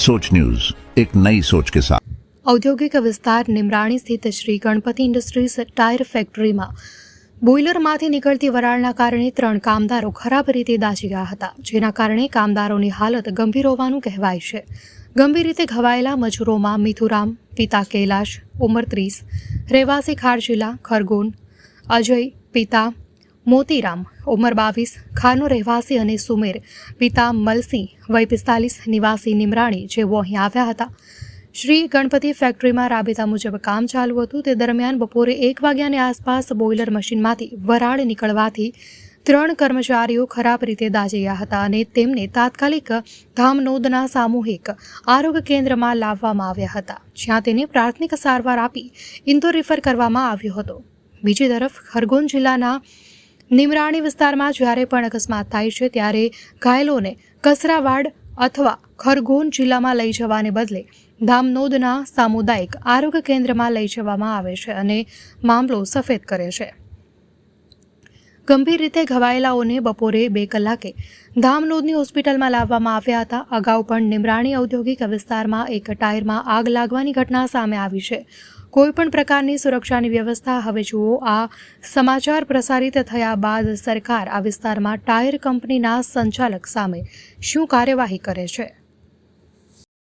सोच न्यूज एक नई सोच के साथ ઔદ્યોગિક વિસ્તાર નિમરાણી સ્થિત શ્રી ગણપતિ ઇન્ડસ્ટ્રીઝ ટાયર ફેક્ટરીમાં બોઇલરમાંથી નીકળતી વરાળના કારણે ત્રણ કામદારો ખરાબ રીતે દાઝી ગયા હતા જેના કારણે કામદારોની હાલત ગંભીર હોવાનું કહેવાય છે ગંભીર રીતે ઘવાયેલા મજૂરોમાં મિથુરામ પિતા કૈલાશ ઉંમર ત્રીસ રહેવાસી ખારજિલ્લા ખરગોન અજય પિતા મોતીરામ, ઉંમર બાવીસ, ખાનો રહેવાસી અને સુમેર, પિતા મલસિંહ વય પિસ્તાલીસ, નિવાસી નિમરાણી જેઓ અહીં આવ્યા હતા. શ્રી ગણપતિ ફેક્ટરીમાં રાબેતા મુજબ કામ ચાલુ હતું. તે દરમિયાન બપોરે એક વાગ્યાની આસપાસ બોઇલર મશીનમાંથી વરાળ નીકળવાથી ત્રણ કર્મચારીઓ ખરાબ રીતે દાઝી ગયા હતા અને તેમને તાત્કાલિક ધામનોદના સામૂહિક આરોગ્ય કેન્દ્રમાં લાવવામાં આવ્યા હતા, જ્યાં તેને પ્રાથમિક સારવાર આપી ઇન્દોર રિફર કરવામાં આવ્યો હતો. બીજી તરફ ખરગોન જિલ્લાના નિમરાણી વિસ્તારમાં જ્યારે પણ અકસ્માત થાય છે ત્યારે ઘાયલોને કસરાવાડ અથવા ખરગોન જિલ્લામાં લઈ જવાને બદલે ધામનોદના સામુદાયિક આરોગ્ય કેન્દ્રમાં લઈ જવામાં આવે છે અને મામલો સફેદ કરે છે. ગંભીર રીતે ઘવાયેલાઓને બપોરે બે કલાકે ધામનોદની હોસ્પિટલમાં લાવવામાં આવ્યા હતા. અગાઉ પણ નિમરાણી ઔદ્યોગિક વિસ્તારમાં એક ટાયરમાં આગ લાગવાની ઘટના સામે આવી છે. કોઈપણ પ્રકારની સુરક્ષાની વ્યવસ્થા હવે જુઓ. આ સમાચાર પ્રસારિત થયા બાદ સરકાર આ વિસ્તારમાં ટાયર કંપનીના સંચાલક સામે શું કાર્યવાહી કરે છે?